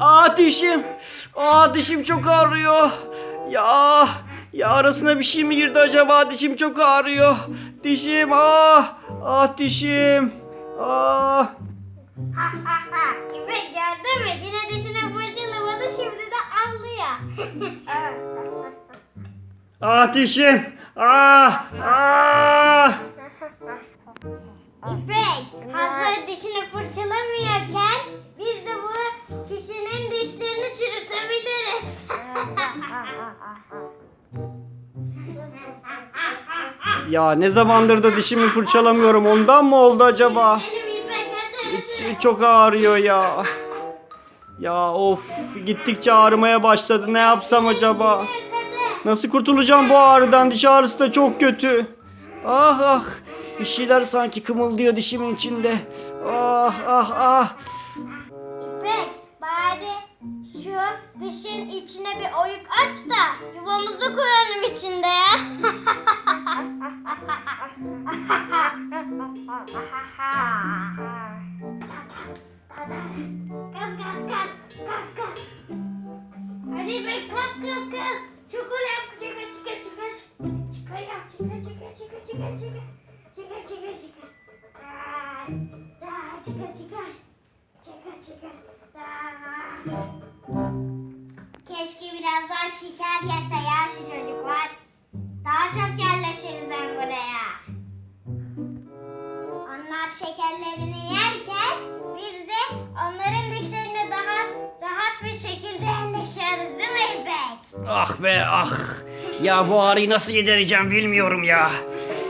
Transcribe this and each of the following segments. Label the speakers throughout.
Speaker 1: Aa dişim. Aa dişim çok ağrıyor. Ya ya arasına bir şey mi girdi acaba? Dişim çok ağrıyor. Dişim ah ah dişim. Ah.
Speaker 2: İpek gördün mü? Yine dişine fırçalamadı şimdi de anlıyor.
Speaker 1: Ah dişim. Ah ah.
Speaker 2: İpek hazır dişini fırçalamıyorken biz de bu
Speaker 1: Ya ne zamandır da dişimi fırçalamıyorum. Ondan mı oldu acaba? Çok ağrıyor ya. Ya of gittikçe ağrımaya başladı. Ne yapsam acaba? Nasıl kurtulacağım bu ağrıdan? Diş ağrısı da çok kötü. Ah ah. Bir şeyler sanki kımıldıyor dişimin içinde. Ah ah ah.
Speaker 2: İpek bari şu dişin içine bir oyuk aç da yuvamızı kuralım içinde ya. Kas. Keşke biraz daha şeker yese ya şu çocuklar. Daha çok yerleşiriz hem buraya. Onlar şekerlerini yerken biz de onların dişlerine daha rahat bir şekilde yerleşiyoruz değil mi İpek?
Speaker 1: Ah be ah. Ya bu ağrıyı nasıl gidereceğim bilmiyorum ya.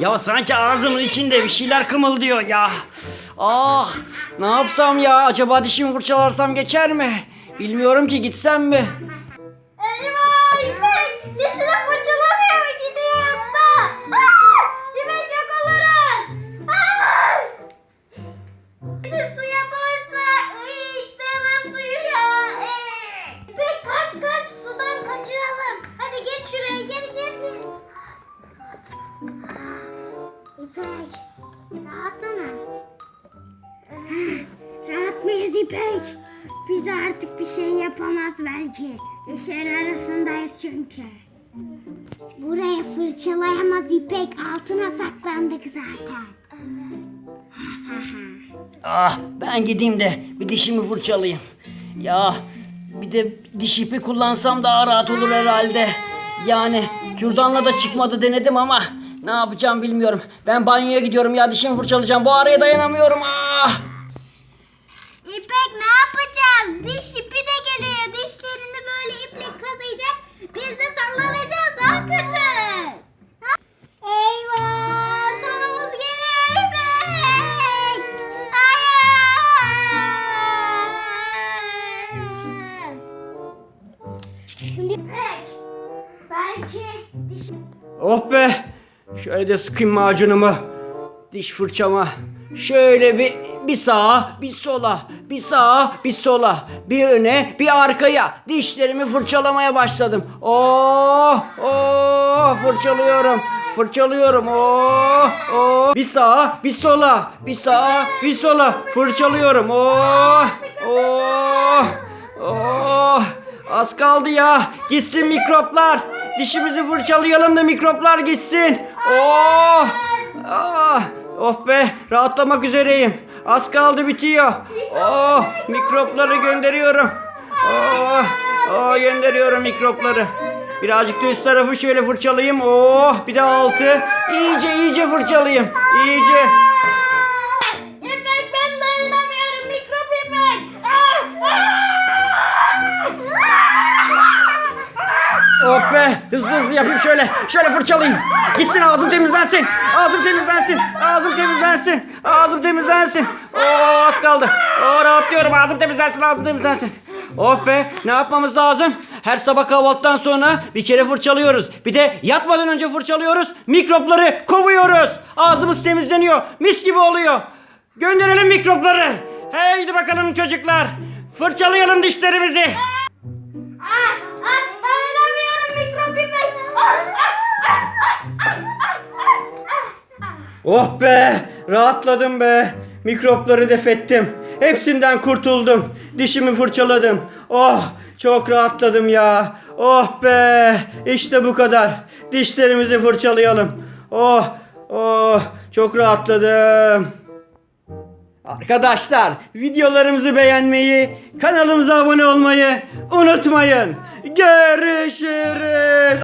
Speaker 1: Ya sanki ağzımın içinde bir şeyler kımıldıyor ya. Ah ne yapsam ya acaba dişimi fırçalarsam geçer mi? Bilmiyorum ki gitsem mi?
Speaker 2: Bir de su yaparsa! Uy, istemem suyu ya! İpek kaç kaç sudan kaçıralım. Hadi geç şuraya gel gel. İpek rahatsana. Rahat mıyız İpek? Bize artık bir şey yapamaz belki. Dişleri arasındayız çünkü. Buraya fırçalayamaz İpek. Altına saklandık zaten.
Speaker 1: Ah ben gideyim de bir dişimi fırçalayayım. Ya bir de diş ipi kullansam daha rahat olur herhalde. Yani kürdanla da çıkmadı denedim ama ne yapacağım bilmiyorum. Ben banyoya gidiyorum ya dişimi fırçalayacağım. Bu ağrıya dayanamıyorum. Ah!
Speaker 2: İpek ne yapacağız?
Speaker 1: Oh be! Şöyle de sıkayım macunumu. Diş fırçama. Şöyle bir bir sağa, bir sola, bir sağa, bir sola, bir öne, bir arkaya dişlerimi fırçalamaya başladım. Oh, oh, fırçalıyorum. Fırçalıyorum. Oh, oh. Bir sağa, bir sola, bir sağa, bir sola fırçalıyorum. Oh, oh, oh. Az kaldı ya. Gitsin mikroplar. Dişimizi fırçalayalım da mikroplar gitsin. Oh! Ah! Oh be, rahatlamak üzereyim. Az kaldı bitiyor. Oh, mikropları gönderiyorum. Oh, oh gönderiyorum mikropları. Birazcık da üst tarafı şöyle fırçalayayım. Oh, bir de altı. İyice iyice fırçalayayım. İyice. Hızlı hızlı yapayım şöyle. Şöyle fırçalayayım. Gitsin ağzım temizlensin. Ağzım temizlensin. Ağzım temizlensin. Ağzım temizlensin. Oh az kaldı. Oh rahatlıyorum. Ağzım temizlensin. Ağzım temizlensin. Oh be ne yapmamız lazım? Her sabah kahvaltıdan sonra bir kere fırçalıyoruz. Bir de yatmadan önce fırçalıyoruz. Mikropları kovuyoruz. Ağzımız temizleniyor. Mis gibi oluyor. Gönderelim mikropları. Haydi bakalım çocuklar. Fırçalayalım dişlerimizi. Oh be! Rahatladım be. Mikropları def ettim. Hepsinden kurtuldum. Dişimi fırçaladım. Oh çok rahatladım ya. Oh be işte bu kadar. Dişlerimizi fırçalayalım. Oh oh çok rahatladım. Arkadaşlar videolarımızı beğenmeyi, kanalımıza abone olmayı unutmayın. Görüşürüz.